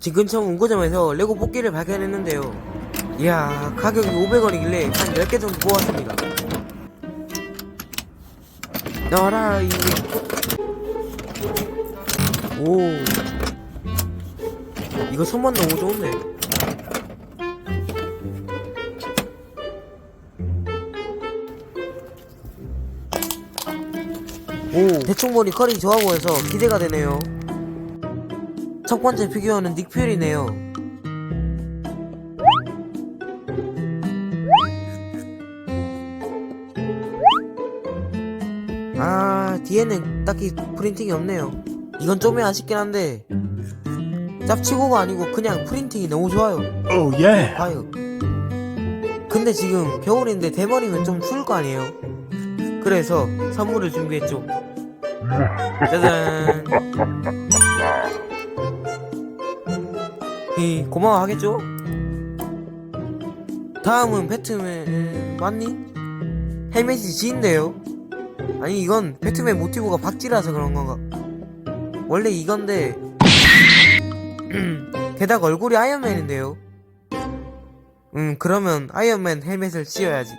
집 근처 문구점에서 레고 뽑기를 발견했는데요. 이야, 가격이 500원이길래 한 10개 정도 모았습니다. 나와라, 이. 오. 이거 손만 너무 좋은데. 오, 대충 보니 컬이 좋아 보여서 기대가 되네요. 첫 번째 피규어는 닉퓨리네요. 아, 뒤에는 딱히 프린팅이 없네요. 이건 좀 아쉽긴 한데, 짭치고가 아니고 그냥 프린팅이 너무 좋아요. Oh yeah. 봐요. 근데 지금 겨울인데 대머리면 좀 추울 거 아니에요? 그래서 선물을 준비했죠. 짜잔. 이 고마워하겠죠? 다음은 배트맨 맞니? 헬멧이 지인데요. 아니 이건 배트맨 모티브가 박쥐라서 그런 건가? 원래 이건데 게다가 얼굴이 아이언맨인데요. 음 그러면 아이언맨 헬멧을 씌워야지.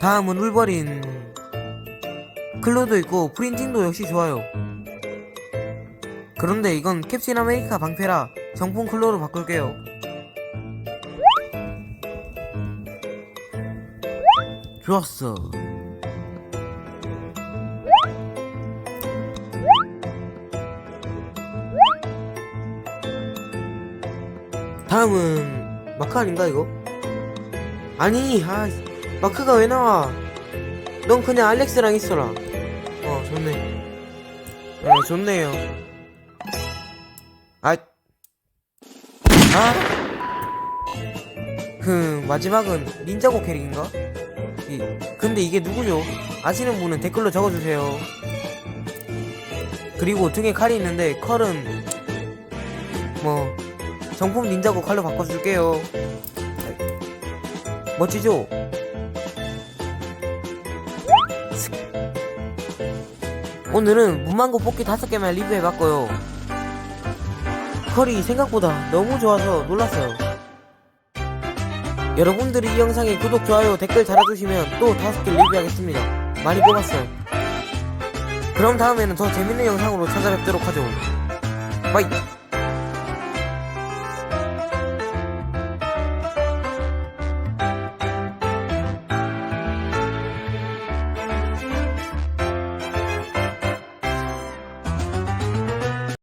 다음은 울버린. 클로도 있고 프린팅도 역시 좋아요. 그런데 이건 캡틴 아메리카 방패라 정품 클로로 바꿀게요. 좋았어. 다음은 마크 아닌가 이거? 아니 아 마크가 왜 나와? 넌 그냥 알렉스랑 있어라. 어, 좋네. 어, 좋네요. 아, 아, 그 마지막은 닌자고 캐릭인가? 이, 근데 이게 누구죠? 아시는 분은 댓글로 적어주세요. 그리고 등에 칼이 있는데 컬은 뭐 정품 닌자고 칼로 바꿔줄게요. 멋지죠? 오늘은 문망고 뽑기 다섯 개만 리뷰해봤고요. 컬이 생각보다 너무 좋아서 놀랐어요. 여러분들이 이 영상에 구독, 좋아요, 댓글 달아주시면 또 다섯 개 리뷰하겠습니다. 많이 뽑았어요. 그럼 다음에는 더 재밌는 영상으로 찾아뵙도록 하죠. 바이!